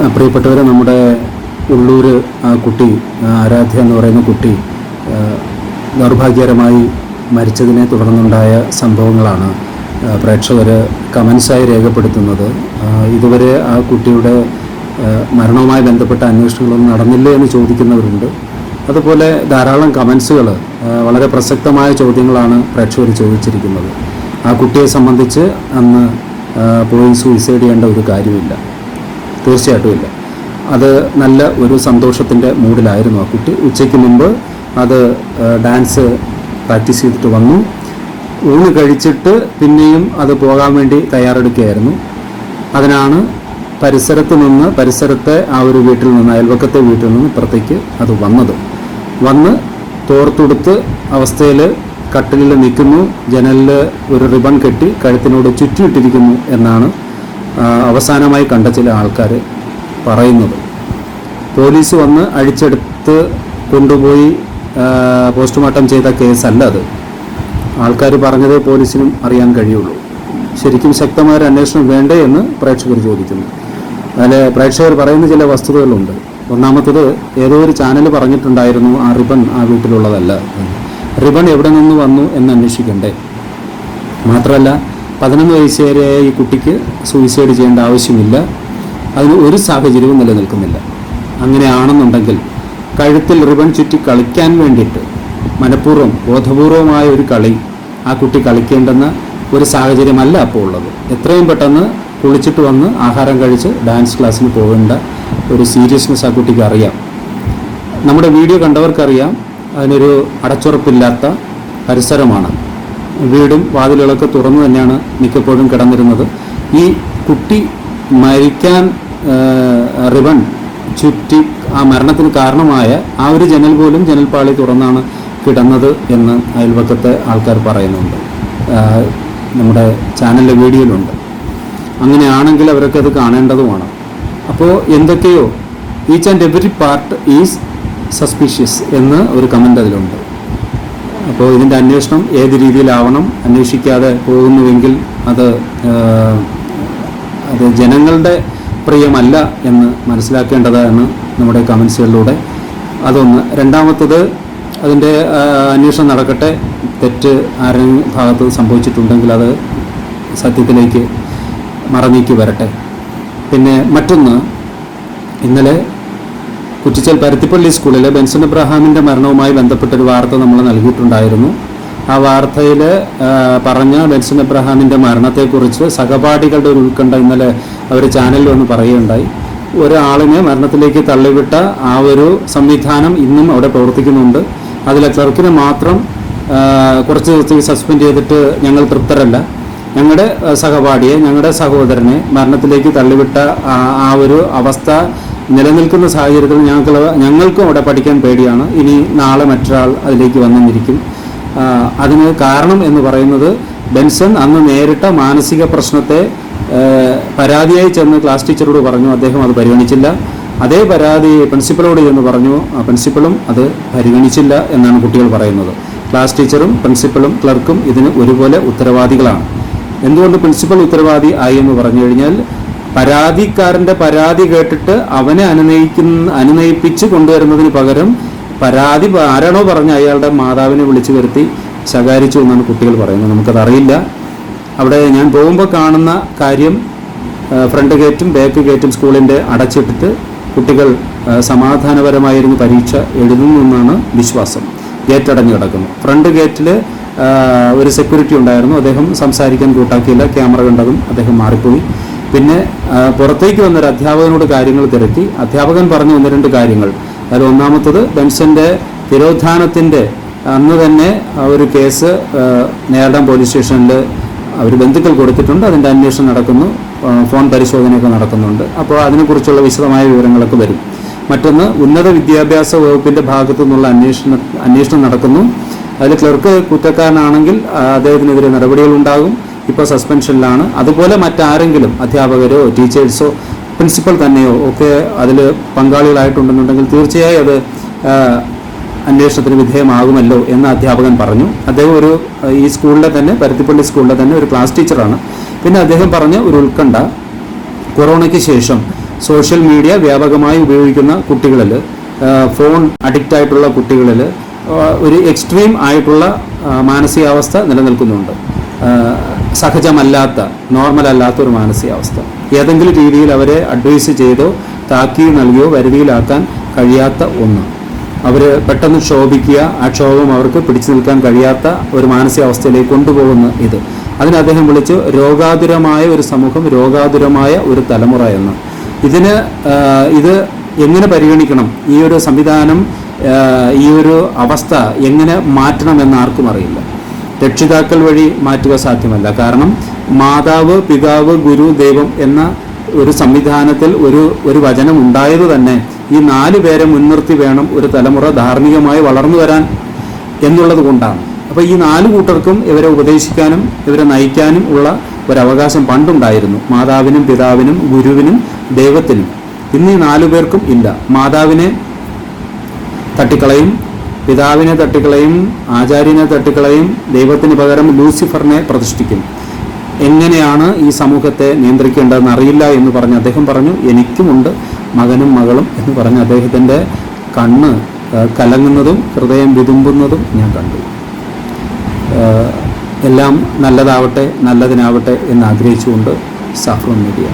പ്രിയപ്പെട്ടവരെ നമ്മുടെ ഉള്ളൂർ ആ കുട്ടി ആരാധ്യ എന്ന് പറയുന്ന കുട്ടി ദൗർഭാഗ്യകരമായി മരിച്ചതിനെ തുടർന്നുണ്ടായ സംഭവങ്ങളാണ് പ്രേക്ഷകർ കമൻസായി രേഖപ്പെടുത്തുന്നത്. ഇതുവരെ ആ കുട്ടിയുടെ മരണവുമായി ബന്ധപ്പെട്ട അന്വേഷണങ്ങളൊന്നും നടന്നില്ലേ എന്ന് ചോദിക്കുന്നവരുണ്ട്. അതുപോലെ ധാരാളം കമൻസുകൾ വളരെ പ്രസക്തമായ ചോദ്യങ്ങളാണ് പ്രേക്ഷകർ ചോദിച്ചിരിക്കുന്നത്. ആ കുട്ടിയെ സംബന്ധിച്ച് അന്ന് പോയി സൂയിസൈഡ് ചെയ്യേണ്ട ഒരു കാര്യമില്ല. തീർച്ചയായിട്ടും ഇല്ല. അത് നല്ല ഒരു സന്തോഷത്തിന്റെ മൂഡിലായിരുന്നു ആ കുട്ടി. ഉച്ചയ്ക്ക് മുമ്പ് അത് ഡാൻസ് പ്രാക്ടീസ് ചെയ്തിട്ട് വന്നു. ഊണ് കഴിച്ചിട്ട് പിന്നെയും അത് പോകാൻ വേണ്ടി തയ്യാറെടുക്കുകയായിരുന്നു. അതിനാണ് പരിസരത്ത് നിന്ന് പരിസരത്തെ ആ ഒരു വീട്ടിൽ നിന്ന് അയൽവക്കത്തെ വീട്ടിൽ നിന്ന് ഇപ്പുറത്തേക്ക് അത് വന്നത്. വന്ന് തോർത്തുടുത്ത് അവസ്ഥയിൽ കട്ടിലിൽ നിൽക്കുന്നു. ജനലിൽ ഒരു റിബൺ കെട്ടി കഴുത്തിനോട് ചുറ്റിയിട്ടിരിക്കുന്നു എന്നാണ് അവസാനമായി കണ്ട ചില ആൾക്കാർ പറയുന്നത്. പോലീസ് വന്ന് അഴിച്ചെടുത്ത് കൊണ്ടുപോയി പോസ്റ്റ്മോർട്ടം ചെയ്ത കേസല്ല അത്. ആൾക്കാർ പറഞ്ഞതേ പോലീസിനും അറിയാൻ കഴിയുള്ളൂ. ശരിക്കും ശക്തമായ ഒരു അന്വേഷണം വേണ്ടേ എന്ന് പ്രേക്ഷകർ ചോദിക്കുന്നു. അതിൽ പ്രേക്ഷകർ പറയുന്ന ചില വസ്തുതകളുണ്ട്. ഒന്നാമത്തത് ഏതോ ഒരു ചാനൽ പറഞ്ഞിട്ടുണ്ടായിരുന്നു ആ റിബൺ ആ വീട്ടിലുള്ളതല്ല. റിബൺ എവിടെ നിന്ന് വന്നു എന്ന് അന്വേഷിക്കണ്ടേ? മാത്രമല്ല പതിനൊന്ന് വയസ്സുകാരിയായ ഈ കുട്ടിക്ക് സൂയിസൈഡ് ചെയ്യേണ്ട ആവശ്യമില്ല. അതിന് ഒരു സാഹചര്യവും നിലനിൽക്കുന്നില്ല. അങ്ങനെയാണെന്നുണ്ടെങ്കിൽ കഴുത്തിൽ റിബൺ ചുറ്റി കളിക്കാൻ വേണ്ടിയിട്ട് മനഃപൂർവം ബോധപൂർവമായ ഒരു കളി ആ കുട്ടി കളിക്കേണ്ടെന്ന ഒരു സാഹചര്യമല്ല അപ്പോൾ ഉള്ളത്. എത്രയും പെട്ടെന്ന് കുളിച്ചിട്ട് വന്ന് ആഹാരം കഴിച്ച് ഡാൻസ് ക്ലാസ്സിന് പോകേണ്ട ഒരു സീരിയസ്നെസ് ആ കുട്ടിക്ക് അറിയാം. നമ്മുടെ വീഡിയോ കണ്ടവർക്കറിയാം. അതിനൊരു അടച്ചുറപ്പില്ലാത്ത പരിസരമാണ്. വീടും വാതിലുകളൊക്കെ തുറന്നു തന്നെയാണ് മിക്കപ്പോഴും കിടന്നിരുന്നത്. ഈ കുട്ടി മരിക്കാൻ റിവൺ ചുറ്റി ആ മരണത്തിന് കാരണമായ ആ ഒരു ജനൽ പോലും ജനൽപാളി തുറന്നാണ് കിടന്നത് എന്ന് അയൽവക്കത്തെ ആൾക്കാർ പറയുന്നുണ്ട്. നമ്മുടെ ചാനലിലെ വീഡിയോയിലുണ്ട്. അങ്ങനെയാണെങ്കിൽ അവരൊക്കെ അത് കാണേണ്ടതുമാണ്. അപ്പോൾ എന്തൊക്കെയോ each and every part is suspicious എന്ന് ഒരു കമന്റ് അതിലുണ്ട്. അപ്പോൾ ഇതിന്റെ അന്വേഷണം ഏത് രീതിയിലാവണം അന്വേഷിക്കാതെ പോകുന്നുവെങ്കിൽ അത് അത് ജനങ്ങളുടെ പ്രിയമല്ല എന്ന് മനസ്സിലാക്കേണ്ടതാണ് നമ്മുടെ കമൻസുകളിലൂടെ അതൊന്ന്. രണ്ടാമത്തത് അതിന്റെ അന്വേഷണം നടക്കട്ടെ. തെറ്റ് ആരെങ്കിലും ഭാഗത്ത് സംഭവിച്ചിട്ടുണ്ടെങ്കിൽ അത് സത്യത്തിലേക്ക് മറന്നീക്കി വരട്ടെ. പിന്നെ മറ്റൊന്ന് ഇന്നലെ കുറ്റിച്ചൽ പരുത്തിപ്പള്ളി സ്കൂളിലെ ബെൻസൺ എബ്രഹാമിന്റെ മരണവുമായി ബന്ധപ്പെട്ടൊരു വാർത്ത നമ്മൾ നൽകിയിട്ടുണ്ടായിരുന്നു. ആ വാർത്തയിൽ പറഞ്ഞ ബെൻസൺ എബ്രഹാമിന്റെ മരണത്തെക്കുറിച്ച് സഹപാഠികളുടെ ഒരു ഉത്കണ്ഠ ഇന്നലെ അവർ ചാനലിൽ വന്ന് പറയുകയുണ്ടായി. ഒരാളിനെ മരണത്തിലേക്ക് തള്ളിവിട്ട ആ ഒരു സംവിധാനം ഇന്നും അവിടെ പ്രവർത്തിക്കുന്നുണ്ട്. അതിലെ ക്ലർക്കിനെ മാത്രം കുറച്ച് ദിവസത്തേക്ക് സസ്പെൻഡ് ചെയ്തിട്ട് ഞങ്ങൾ തൃപ്തരല്ല. ഞങ്ങളുടെ സഹപാഠിയെ ഞങ്ങളുടെ സഹോദരനെ മരണത്തിലേക്ക് തള്ളിവിട്ട ആ ഒരു അവസ്ഥ നിലനിൽക്കുന്ന സാഹചര്യത്തിൽ ഞങ്ങൾക്ക് ഞങ്ങൾക്കും അവിടെ പഠിക്കാൻ പേടിയാണ്. ഇനി നാളെ മറ്റൊരാൾ അതിലേക്ക് വന്നെന്നിരിക്കും അതിന് കാരണം എന്ന് പറയുന്നത് ബെൻസൺ അന്ന് നേരിട്ട മാനസിക പ്രശ്നത്തെ പരാതിയായി ചെന്ന് ക്ലാസ് ടീച്ചറോട് പറഞ്ഞു. അദ്ദേഹം അത് പരിഗണിച്ചില്ല. അതേ പരാതി പ്രിൻസിപ്പലോട് ചെന്ന് പറഞ്ഞു. ആ പ്രിൻസിപ്പളും അത് പരിഗണിച്ചില്ല എന്നാണ് കുട്ടികൾ പറയുന്നത്. ക്ലാസ് ടീച്ചറും പ്രിൻസിപ്പളും ക്ലർക്കും ഇതിന് ഒരുപോലെ ഉത്തരവാദികളാണ്. എന്തുകൊണ്ട് പ്രിൻസിപ്പൽ ഉത്തരവാദി ആയി എന്ന് പറഞ്ഞു കഴിഞ്ഞാൽ പരാതിക്കാരന്റെ പരാതി കേട്ടിട്ട് അവനെ അനുനയിക്കുന്ന അനുനയിപ്പിച്ച് കൊണ്ടുവരുന്നതിന് പകരം പരാതി ആരാണോ പറഞ്ഞ അയാളുടെ മാതാവിനെ വിളിച്ചു വരുത്തി ശകാരിച്ചു എന്നാണ് കുട്ടികൾ പറയുന്നത്. നമുക്കതറിയില്ല. അവിടെ ഞാൻ പോകുമ്പോൾ കാണുന്ന കാര്യം ഫ്രണ്ട് ഗേറ്റും ബാക്ക് ഗേറ്റും സ്കൂളിന്റെ അടച്ചിട്ടിട്ട് കുട്ടികൾ സമാധാനപരമായിരുന്നു പരീക്ഷ എഴുതുന്നു എന്നാണ് വിശ്വാസം. ഗേറ്റ് അടഞ്ഞു കിടക്കുന്നു. ഫ്രണ്ട് ഗേറ്റിൽ ഒരു സെക്യൂരിറ്റി ഉണ്ടായിരുന്നു. അദ്ദേഹം സംസാരിക്കാൻ കൂട്ടാക്കിയില്ല. ക്യാമറ കണ്ടതും അദ്ദേഹം മാറിപ്പോയി. പിന്നെ പുറത്തേക്ക് വന്നൊരു അധ്യാപകനോട് കാര്യങ്ങൾ തിരക്കി. അധ്യാപകൻ പറഞ്ഞു വന്ന രണ്ട് കാര്യങ്ങൾ. അതിൽ ഒന്നാമത്തത് ബെൻസന്റെ തിരോധാനത്തിന്റെ അന്ന് തന്നെ ഒരു കേസ് നേരിടാൻ പോലീസ് സ്റ്റേഷനിൽ അവർ ബന്ധുക്കൾ കൊടുത്തിട്ടുണ്ട്. അതിന്റെ അന്വേഷണം നടക്കുന്നു. ഫോൺ പരിശോധനയൊക്കെ നടക്കുന്നുണ്ട്. അപ്പോൾ അതിനെക്കുറിച്ചുള്ള വിശദമായ വിവരങ്ങളൊക്കെ വരും. മറ്റൊന്ന് ഉന്നത വിദ്യാഭ്യാസ വകുപ്പിന്റെ ഭാഗത്തു നിന്നുള്ള അന്വേഷണ അന്വേഷണം നടക്കുന്നു. അതിൽ ക്ലർക്ക് കുറ്റക്കാരനാണെങ്കിൽ അദ്ദേഹത്തിനെതിരെ നടപടികൾ ഉണ്ടാകും ഇപ്പോൾ സസ്പെൻഷനിലാണ് അതുപോലെ മറ്റാരെങ്കിലും അധ്യാപകരോ ടീച്ചേഴ്സോ പ്രിൻസിപ്പൽ തന്നെയോ ഒക്കെ അതിൽ പങ്കാളികളായിട്ടുണ്ടെന്നുണ്ടെങ്കിൽ തീർച്ചയായും അത് അന്വേഷണത്തിന് വിധേയമാകുമല്ലോ എന്ന് അധ്യാപകൻ പറഞ്ഞു. അദ്ദേഹം ഒരു ഈ സ്കൂളിലെ തന്നെ പരുത്തിപ്പള്ളി സ്കൂളിലെ തന്നെ ഒരു ക്ലാസ് ടീച്ചറാണ് പിന്നെ അദ്ദേഹം പറഞ്ഞ ഒരു ഉത്കണ്ഠ കൊറോണയ്ക്ക് ശേഷം സോഷ്യൽ മീഡിയ വ്യാപകമായി ഉപയോഗിക്കുന്ന കുട്ടികളിൽ ഫോൺ അഡിക്റ്റ് ആയിട്ടുള്ള കുട്ടികളിൽ ഒരു എക്സ്ട്രീം ആയിട്ടുള്ള മാനസികാവസ്ഥ നിലനിൽക്കുന്നുണ്ട്. സഹജമല്ലാത്ത നോർമൽ അല്ലാത്ത ഒരു മാനസികാവസ്ഥ. ഏതെങ്കിലും രീതിയിൽ അവരെ അഡ്വൈസ് ചെയ്തോ താക്കി നൽകിയോ വരുതിയിലാക്കാൻ കഴിയാത്ത ഒന്ന്. അവർ പെട്ടെന്ന് ക്ഷോഭിക്കുക ആ ക്ഷോഭം അവർക്ക് പിടിച്ചു നിൽക്കാൻ കഴിയാത്ത ഒരു മാനസികാവസ്ഥയിലേക്ക് കൊണ്ടുപോകുന്ന ഇത്. അതിന് അദ്ദേഹം വിളിച്ചു രോഗാതുരമായ ഒരു സമൂഹം രോഗാതുരമായ ഒരു തലമുറ എന്ന്. ഇതിന് ഇത് എങ്ങനെ പരിഗണിക്കണം? ഈ ഒരു സംവിധാനം ഈ ഒരു അവസ്ഥ എങ്ങനെ മാറ്റണമെന്ന് ആർക്കും അറിയില്ല. രക്ഷിതാക്കൾ വഴി മാറ്റുക സാധ്യമല്ല. കാരണം മാതാവ് പിതാവ് ഗുരു ദൈവം എന്ന ഒരു സംവിധാനത്തിൽ ഒരു ഒരു വചനം ഉണ്ടായത് തന്നെ ഈ നാല് പേരെ മുൻനിർത്തി വേണം ഒരു തലമുറ ധാർമ്മികമായി വളർന്നു വരാൻ എന്നുള്ളത് കൊണ്ടാണ്. അപ്പോൾ ഈ നാല് കൂട്ടർക്കും ഇവരെ ഉപദേശിക്കാനും ഇവരെ നയിക്കാനും ഉള്ള ഒരവകാശം പണ്ടുണ്ടായിരുന്നു. മാതാവിനും പിതാവിനും ഗുരുവിനും ദൈവത്തിനും. ഇന്ന് ഈ നാലു പേർക്കും ഇല്ല. മാതാവിനെ തട്ടിക്കളയും പിതാവിനെ തട്ടിക്കളയും ആചാര്യനെ തട്ടിക്കളയും ദൈവത്തിന് പകരം ലൂസിഫറിനെ പ്രതിഷ്ഠിക്കും എങ്ങനെയാണ് ഈ സമൂഹത്തെ നിയന്ത്രിക്കേണ്ടതെന്ന് അറിയില്ല എന്ന് പറഞ്ഞ് അദ്ദേഹം പറഞ്ഞു എനിക്കുമുണ്ട് മകനും മകളും എന്ന് പറഞ്ഞ് അദ്ദേഹത്തിന്റെ കണ്ണ് കലങ്ങുന്നതും ഹൃദയം വിതുമ്പുന്നതും ഞാൻ കണ്ടു. എല്ലാം നല്ലതാവട്ടെ നല്ലതിനാവട്ടെ എന്ന് ആഗ്രഹിച്ചുകൊണ്ട് സാഫ്രോൺ മീഡിയ.